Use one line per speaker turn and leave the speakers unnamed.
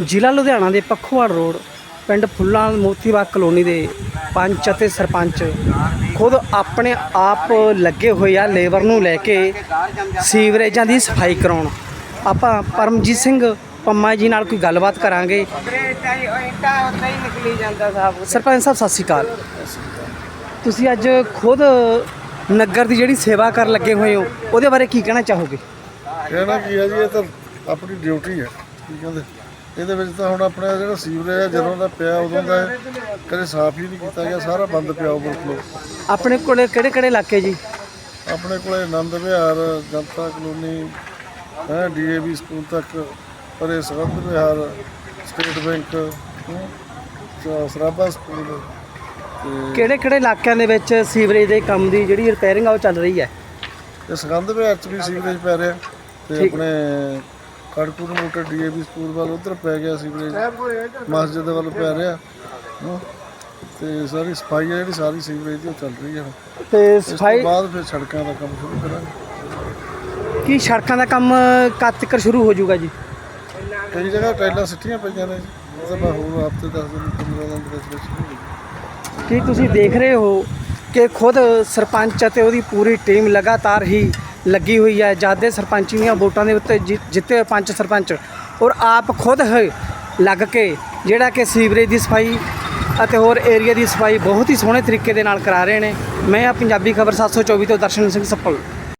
ਜ਼ਿਲ੍ਹਾ ਲੁਧਿਆਣਾ ਦੇ ਪੱਖੋਵਾੜ ਰੋਡ, ਪਿੰਡ ਫੁੱਲਾਂ ਮੋਤੀਬਾਗ ਕਲੋਨੀ ਦੇ ਪੰਚ ਅਤੇ ਸਰਪੰਚ ਖੁਦ ਆਪਣੇ ਆਪ ਲੱਗੇ ਹੋਏ ਆ ਲੇਬਰ ਨੂੰ ਲੈ ਕੇ ਸੀਵਰੇਜਾਂ ਦੀ ਸਫ਼ਾਈ ਕਰਾਉਣ। ਆਪਾਂ ਪਰਮਜੀਤ ਸਿੰਘ ਪੰਮਾ ਜੀ ਨਾਲ ਕੋਈ ਗੱਲਬਾਤ ਕਰਾਂਗੇ। ਸਰਪੰਚ ਸਾਹਿਬ, ਸਤਿ ਸ਼੍ਰੀ ਅਕਾਲ। ਤੁਸੀਂ ਅੱਜ ਖੁਦ ਨਗਰ ਦੀ ਜਿਹੜੀ ਸੇਵਾ ਕਰਨ ਲੱਗੇ ਹੋਏ ਹੋ, ਉਹਦੇ ਬਾਰੇ ਕੀ ਕਹਿਣਾ ਚਾਹੋਗੇ?
ਕਹਿਣਾ ਕੀ ਹੈ ਜੀ, ਇਹ ਤਾਂ ਆਪਣੀ ਡਿਊਟੀ ਹੈ। ਕੀ ਕਹਿੰਦੇ? ਇਹਦੇ ਵਿੱਚ ਤਾਂ ਹੁਣ ਆਪਣਾ ਜਿਹੜਾ ਸੀਵਰੇਜ ਹੈ ਜਦੋਂ ਦਾ ਪਿਆ ਉਦੋਂ ਦਾ ਕਦੇ ਸਾਫ਼ ਹੀ ਨਹੀਂ ਕੀਤਾ ਗਿਆ ਸਾਰਾ ਬੰਦ ਪਿਆ ਓਵਰਫਲੋ
ਆਪਣੇ ਕੋਲੇ ਕਿਹੜੇ ਕਿਹੜੇ ਇਲਾਕੇ ਜੀ?
ਆਪਣੇ ਕੋਲੇ ਆਨੰਦ ਵਿਹਾਰ ਜਨਤਾ ਕਲੋਨੀ ਹੈ ਡੀਏਵੀ ਸਕੂਲ ਤੱਕ ਪਰੇ ਸਰਬੰਧ ਵਿਹਾਰ ਸਟੇਟ ਬੈਂਕ ਸ- ਸਰਾਭਾ ਸਕੂਲ ਤੇ
ਕਿਹੜੇ ਕਿਹੜੇ ਇਲਾਕਿਆਂ ਦੇ ਵਿੱਚ ਸੀਵਰੇਜ ਦੇ ਕੰਮ ਦੀ ਜਿਹੜੀ ਰਿਪੇਅਰਿੰਗ ਆ ਉਹ ਚੱਲ ਰਹੀ ਹੈ?
ਇਹ ਸੰਗੰਧ ਵਿਹਾਰ ਚ ਵੀ ਸੀਵਰੇਜ ਪੈ ਰਿਹਾ ਤੇ
ਠੀਕ।
ਖੜਕਪੁਰ ਮੋਟਰ ਡੀਏਵੀ ਸਕੂਲ ਵੱਲ ਉਧਰ ਪੈ ਗਿਆ ਸੀਵਰੇਜ ਮਸਜਿਦ ਵੱਲ ਪੈ ਰਿਹਾ। ਤੇ ਸਾਰੀ ਸਫ਼ਾਈ ਹੈ ਜਿਹੜੀ ਸਾਰੀ ਸੀਵਰੇਜ ਦੀ ਉਹ ਚੱਲ ਰਹੀ ਹੈ ਹੁਣ।
ਤੇ
ਇਸ ਤੋਂ
ਸਫ਼ਾਈ
ਬਾਅਦ ਫਿਰ ਸੜਕਾਂ ਦਾ ਕੰਮ ਸ਼ੁਰੂ ਕਰਾਂਗੇ।
ਕੀ ਸੜਕਾਂ ਦਾ ਕੰਮ ਕਦ ਤੱਕ ਸ਼ੁਰੂ ਹੋ ਜਾਊਗਾ ਜੀ?
ਕਈ ਜਗ੍ਹਾ ਟਾਈਲਾਂ ਸਿੱਟੀਆਂ ਪਈਆਂ ਨੇ ਜੀ। ਮੈਂ ਹੋਰ ਹਫ਼ਤੇ 10 ਦਿਨ 15 ਦਿਨ ਦੇ ਵਿੱਚ ਵਿੱਚ ਸ਼ੁਰੂ ਹੋ ਜਾਊਗੀ।
ਕੀ ਤੁਸੀਂ ਦੇਖ ਰਹੇ ਹੋ ਕਿ ਖੁਦ ਸਰਪੰਚ ਅਤੇ ਉਹਦੀ ਪੂਰੀ ਟੀਮ ਲਗਾਤਾਰ ਹੀ ਲੱਗੀ ਹੋਈ ਹੈ, ਜਦ ਦੇ ਸਰਪੰਚੀ ਦੀਆਂ ਵੋਟਾਂ ਦੇ ਉੱਤੇ ਜਿ- ਜਿੱਤੇ ਹੋਏ ਪੰਚ ਸਰਪੰਚ। ਔਰ ਆਪ ਖੁਦ ਲੱਗ ਕੇ ਜਿਹੜਾ ਕਿ ਸੀਵਰੇਜ ਦੀ ਸਫ਼ਾਈ ਅਤੇ ਹੋਰ ਏਰੀਆ ਦੀ ਸਫ਼ਾਈ ਬਹੁਤ ਹੀ ਸੋਹਣੇ ਤਰੀਕੇ ਦੇ ਨਾਲ ਕਰਾ ਰਹੇ ਨੇ। ਮੈਂ ਆ ਪੰਜਾਬੀ ਖਬਰ 724 ਤੋਂ ਦਰਸ਼ਨ ਸਿੰਘ ਸੱਪਲ।